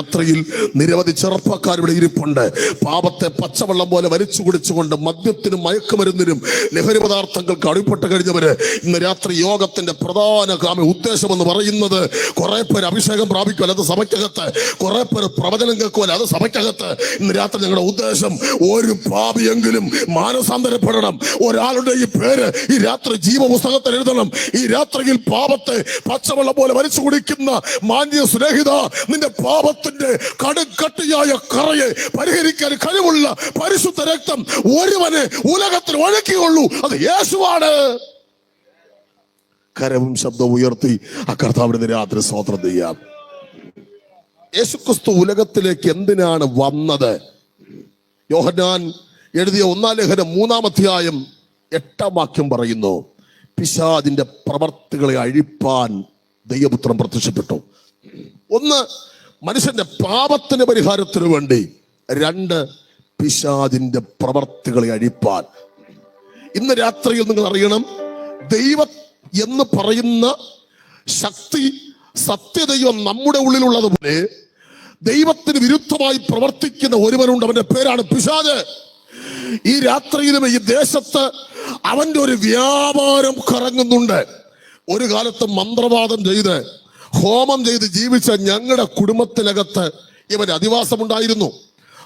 യാത്രയിൽ നിരവധി ചെറുപ്പക്കാരുടെ ഇരിപ്പുണ്ട്. പാപത്തെ പച്ചവെള്ളം പോലെ വലിച്ചു കുടിച്ചുകൊണ്ട് മദ്യത്തിനും മയക്കുമരുന്നിനും ലഹരി പദാർത്ഥങ്ങൾക്ക് അടിപ്പെട്ട് കഴിഞ്ഞവര് ഇന്ന് രാത്രി യോഗത്തിന്റെ പ്രധാന കാമ ഉദ്ദേശം എന്ന് പറയുന്നത് കുറെ പേര് അഭിഷേകം പ്രാപിക്കുമല്ല അത് സഭയ്ക്കകത്ത് കുറെ പേര് പ്രവചനം കേൾക്കുമല്ല അത് സഭയ്ക്കകത്ത്. ഇന്ന് രാത്രി ഞങ്ങളുടെ ഉദ്ദേശം ഒരു പാപിയെങ്കിലും മാനസാന്തരപ്പെടണം. ഒരാളുടെ ഈ പേര് ഈ രാത്രി ജീവപുസ്തകത്തിൽ എഴുതണം. ഈ രാത്രിയിൽ പാപത്തെ പച്ചവെള്ളം പോലെ വലിച്ചു കുടിക്കുന്ന മാന്യ സ്നേഹിത നിന്റെ പാപത്തിന്റെ കടുക്കട്ടിയായ കറയെ പരിഹരിക്കാൻ കഴിവുള്ള പരിശുദ്ധ രക്തം ഒരുവനെ ഉലകത്തിൽ ഒഴുക്കിയുള്ളൂ അത് യേശുവാണ്. കരവും ശബ്ദവും ഉയർത്തി ആ കർത്താവിന് രാത്രി സ്വാതന്ത്ര്യം ചെയ്യാം. യേശുക്രിസ്തു ഉലകത്തിലേക്ക് എന്തിനാണ് വന്നത്? യോഹന്നാൻ എഴുതിയ ഒന്നാം ലേഖനം മൂന്നാമധ്യായം എട്ടാം വാക്യം പറയുന്നു പിശാദിന്റെ പ്രവർത്തികളെ അഴിപ്പാൻ ദൈവപുത്രം പ്രത്യക്ഷപ്പെട്ടു. ഒന്ന് മനുഷ്യന്റെ പാപത്തിന് പരിഹാരത്തിന് വേണ്ടി രണ്ട് പിശാദിന്റെ പ്രവർത്തികളെ അഴിപ്പാൻ. ഇന്ന് രാത്രിയിൽ നിങ്ങൾ അറിയണം ദൈവ എന്ന് പറയുന്ന ശക്തി സത്യദൈവം നമ്മുടെ ഉള്ളിലുള്ളതുപോലെ ദൈവത്തിന് വിരുദ്ധമായി പ്രവർത്തിക്കുന്ന ഒരുവനുണ്ട് അവന്റെ പേരാണ് പിശാജ് ഈ രാത്രിയിലും ഈ ദേശത്ത് അവന്റെ ഒരു വ്യാപാരം കറങ്ങുന്നുണ്ട്. ഒരു കാലത്ത് മന്ത്രവാദം ചെയ്ത് ഹോമം ചെയ്ത് ജീവിച്ച ഞങ്ങളുടെ കുടുംബത്തിനകത്ത് ഇവന് അധിവാസമുണ്ടായിരുന്നു.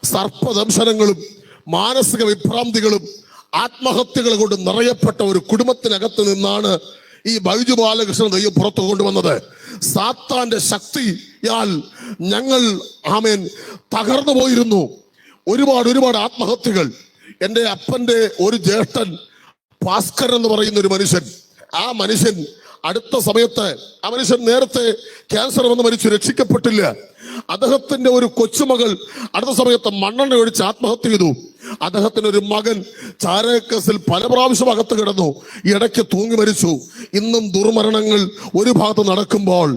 സർപ്പദംശനങ്ങളും മാനസിക വിഭ്രാന്തികളും ആത്മഹത്യകൾ കൊണ്ട് നിറയപ്പെട്ട ഒരു കുടുംബത്തിനകത്ത് നിന്നാണ് ഈ ബൈജു ബാലകൃഷ്ണൻ ദൈവം പുറത്തു കൊണ്ടുവന്നത്. സാത്താന്റെ ശക്തിയാൽ ഞങ്ങൾ ആമേൻ തകർന്നു പോയിരുന്നു. ഒരുപാട് ഒരുപാട് ആത്മഹത്യകൾ. എന്റെ അപ്പന്റെ ഒരു ജ്യേഷ്ഠൻ ഭാസ്കർ എന്ന് പറയുന്ന ഒരു മനുഷ്യൻ ആ മനുഷ്യൻ അടുത്ത സമയത്ത് ആ മനുഷ്യൻ നേരത്തെ ക്യാൻസർ വന്ന് മരിച്ചു രക്ഷിക്കപ്പെട്ടില്ല. അദ്ദേഹത്തിന്റെ ഒരു കൊച്ചുമകൾ അടുത്ത സമയത്ത് മണ്ണെണ്ണ ഒഴിച്ച് ആത്മഹത്യ ചെയ്തു. അദ്ദേഹത്തിന് ഒരു മകൻ ചാരക്കസിൽ പല പ്രാവശ്യം അകത്ത് കിടന്നു ഇടയ്ക്ക് തൂങ്ങി മരിച്ചു. ഇന്നും ദുർമരണങ്ങൾ ഒരു ഭാഗത്ത് നടക്കുമ്പോൾ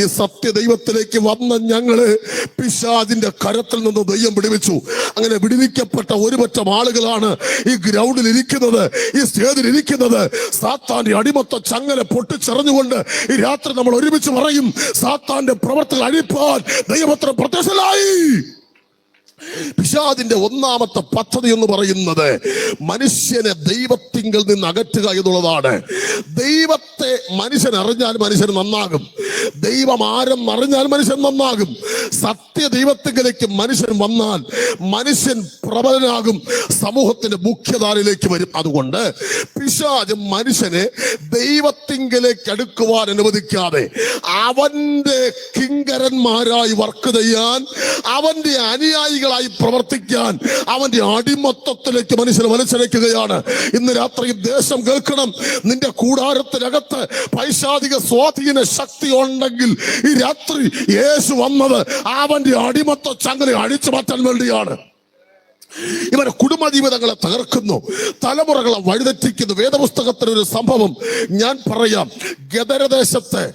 ഈ സത്യദൈവത്തിലേക്ക് വന്ന ഞങ്ങളെ പിശാദിന്റെ കരത്തിൽ നിന്ന് ദൈവം വിടുവിച്ചു. അങ്ങനെ വിടുവിക്കപ്പെട്ട ഒരുപറ്റം ആളുകളാണ് ഈ ഗ്രൗണ്ടിൽ ഇരിക്കുന്നത് ഈ സ്റ്റേജിൽ ഇരിക്കുന്നത്. സാത്താന്റെ അടിമത്ത ചങ്ങല പൊട്ടിച്ചെറിഞ്ഞുകൊണ്ട് ഈ രാത്രി നമ്മൾ ഒരുമിച്ച് പറയും സാത്താന്റെ പ്രവർത്തനം അഴിപ്പാൻ ദൈവപത്രം പ്രത്യക്ഷലായി പിശാദിന്റെ ഒന്നാമത്തെ പദ്ധതി എന്ന് പറയുന്നത് മനുഷ്യനെ ദൈവത്തിങ്കിൽ നിന്ന് അകറ്റുക എന്നുള്ളതാണ്. ദൈവത്തെ മനുഷ്യൻ അറിഞ്ഞാൽ മനുഷ്യൻ നന്നാകും. ദൈവം ആരം അറിഞ്ഞാൽ മനുഷ്യൻ നന്നാകും. സത്യ ദൈവത്തിലേക്ക് മനുഷ്യൻ വന്നാൽ മനുഷ്യൻ പ്രബലനാകും. സമൂഹത്തിന്റെ മുഖ്യധാരയിലേക്ക് വരും. അതുകൊണ്ട് പിശാജ് മനുഷ്യനെ ദൈവത്തിങ്കിലേക്ക് അടുക്കുവാൻ അനുവദിക്കാതെ അവന്റെ കിങ്കരന്മാരായി വർക്ക് ചെയ്യാൻ അവന്റെ അനുയായികളായി പ്രവർത്തിക്കാൻ അവന്റെ അടിമത്തത്തിലേക്ക് മനുഷ്യനെ വലിച്ചടയ്ക്കുകയാണ് ഇന്ന് രാത്രി ദേശം കേൾക്കണം. നിന്റെ കൂടാരത്തിനകത്ത് പൈശാധിക സ്വാധീന ശക്തി ഉണ്ടെങ്കിൽ ഈ രാത്രി യേശു വന്നത് അവന്റെ അടിമത്ത ചങ്ങല അടിച്ചു മാറ്റാൻ വേണ്ടിയാണ്. ഇവരെ കുടുംബജീവിതങ്ങളെ തകർക്കുന്നു തലമുറകളെ വഴിതെറ്റിക്കുന്നു. വേദപുസ്തകത്തിന് ഒരു സംഭവം ഞാൻ പറയാം. ഗദരദേശത്തെ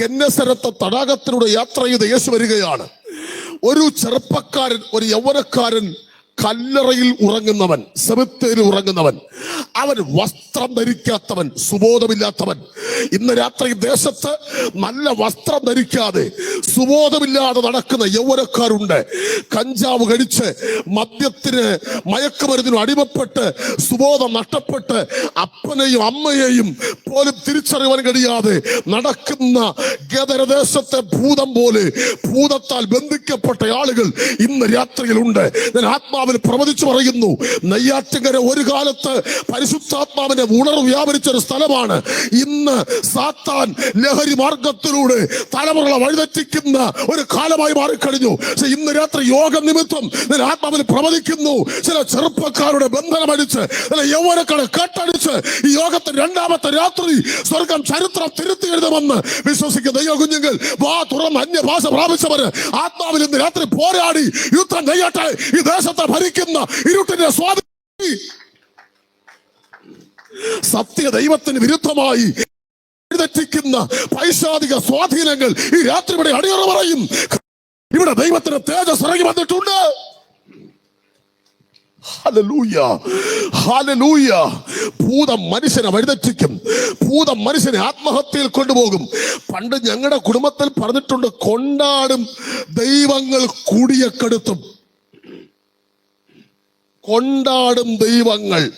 ഗന്നസരത്തെ തടാകത്തിലൂടെ യാത്ര ചെയ്ത് യേശു വരികയാണ്. ഒരു ചെറുപ്പക്കാരൻ ഒരു യൗവനക്കാരൻ കല്ലറയിൽ ഉറങ്ങുന്നവൻ സെമിത്തേരിൽ ഉറങ്ങുന്നവൻ അവൻ വസ്ത്രം ധരിക്കാത്തവൻ സുബോധമില്ലാത്തവൻ. ഇന്ന് രാത്രി ദേശത്ത് നല്ല വസ്ത്രം ധരിക്കാതെ സുബോധമില്ലാതെ നടക്കുന്ന യൗവനക്കാരുണ്ട്. കഞ്ചാവ് കഴിച്ച് മദ്യത്തിന് മയക്കുമരുന്നിനും അടിമപ്പെട്ട് സുബോധം നഷ്ടപ്പെട്ട് അപ്പനെയും അമ്മയെയും പോലും തിരിച്ചറിയാൻ കഴിയാതെ നടക്കുന്ന ഗതരദേശത്തെ ഭൂതം പോലെ ഭൂതത്താൽ ബന്ധിക്കപ്പെട്ട ആളുകൾ ഇന്ന് രാത്രിയിലുണ്ട്. ഞാൻ ആത്മാവിൽ പ്രവചിച്ചു പറയുന്നു നെയ്യാറ്റിങ്കര ഒരു കാലത്ത് പരിശുദ്ധാത്മാവിന്റെ ഉണർവ് വ്യാപരിച്ച ഒരു സ്ഥലമാണ്. ഇന്ന് സാത്താൻ ലഹരി മാർഗത്തിലൂടെ തലമുറകളെ വഴിതെറ്റിക്കുന്ന ഒരു കാലമായി മാറിക്കഴിഞ്ഞു. പക്ഷെ ഇന്ന് രാത്രി യോഗ നിമിത്തം ഞാൻ ആത്മാവിൽ പ്രവചിക്കുന്നു. ചില ചെറുപ്പക്കാരുടെ ബന്ധനമടിച്ച് ചില യൗവനക്കാരെ കെട്ടടിച്ച് ഈ യോഗത്തെ രണ്ടാമത്തെ രാത്രി സ്വർഗം ചരിത്രം തിരുത്തി എഴുതുമെന്ന് വിശ്വസിക്കുന്ന ദൈവ കുഞ്ഞുങ്ങൾ വാ തുറന്ന് അന്യഭാഷ പ്രാപിച്ചവര് ആത്മാവിൽ ഇന്ന് രാത്രി പോരാടി യുദ്ധം ചെയ്യട്ടെ ഈ ദേശത്തെ ഭരിക്കുന്ന ഇരുട്ടിന്റെ സ്വാധീനം. സത്യ ദൈവത്തിന് വിരുദ്ധമായി എഴുതറ്റിക്കുന്ന പൈശാചിക സ്വാധീനങ്ങൾ ഈ രാത്രി ഇവിടെ അടിയറ പറയും. ഇവിടെ ദൈവത്തിന് തേജസ് ഇറങ്ങി വന്നിട്ടുണ്ട്. ഭൂതം മനുഷ്യനെ വഴിതെറ്റിക്കും. ഭൂതം മനുഷ്യനെ ആത്മഹത്യയിൽ കൊണ്ടുപോകും. പണ്ട് ഞങ്ങളുടെ കുടുംബത്തിൽ പറഞ്ഞിട്ടുണ്ട് കൊണ്ടാടും ദൈവങ്ങൾ കൂടിയക്കെടുത്തും. കൊണ്ടാടും ദൈവങ്ങൾ.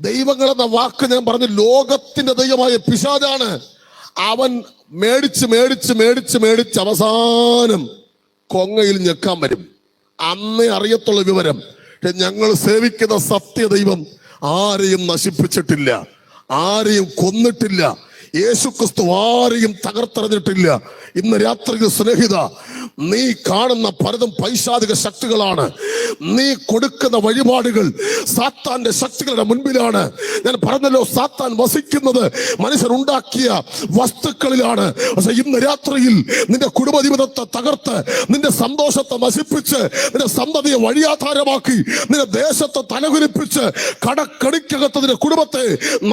ദൈവങ്ങൾ എന്ന വാക്ക് ഞാൻ പറഞ്ഞു ലോകത്തിന്റെ ദൈവമായ പിശാചാണ്. അവൻ മേടിച്ച് മേടിച്ച് മേടിച്ച് മേടിച്ച് അവസാനം കൊങ്ങയിൽ ഞെക്കാൻ വരും. അന്നേ അറിയത്തുള്ള വിവരം ഞങ്ങൾ സേവിക്കുന്ന സത്യ ദൈവം ആരെയും നശിപ്പിച്ചിട്ടില്ല ആരെയും കൊന്നിട്ടില്ല യേശുക്രിസ്തു ആരെയും തകർത്തെറിഞ്ഞിട്ടില്ല. ഇന്ന് രാത്രി സ്നേഹിത നീ കാണുന്ന പലതും പൈശാതിക ശക്തികളാണ്. നീ കൊടുക്കുന്ന വഴിപാടുകൾ സാത്താന്റെ ശക്തികളുടെ മുൻപിലാണ്. ഞാൻ പറഞ്ഞല്ലോ സാത്താൻ വസിക്കുന്നത് മനുഷ്യർ ഉണ്ടാക്കിയ വസ്തുക്കളിലാണ്. പക്ഷെ ഇന്ന് രാത്രിയിൽ നിന്റെ കുടുംബജീവിതത്തെ തകർത്ത് നിന്റെ സന്തോഷത്തെ നശിപ്പിച്ച് നിന്റെ സന്തതിയെ വഴിയാധാരമാക്കി നിന്റെ ദേശത്തെ തലകുലിപ്പിച്ച് കടക്കടിക്കകത്ത് നിന്റെ കുടുംബത്തെ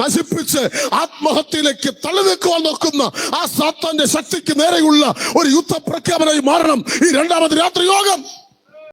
നശിപ്പിച്ച് ആത്മഹത്യയിലേക്ക് തള്ളി നിൽക്കുവാൻ നോക്കുന്ന ആ സാത്താന്റെ ശക്തിക്ക് നേരെയുള്ള ഒരു യുദ്ധ പ്രഖ്യാപനമായി മാറണം. ഈ രണ്ടാമത് രാത്രി യോഗം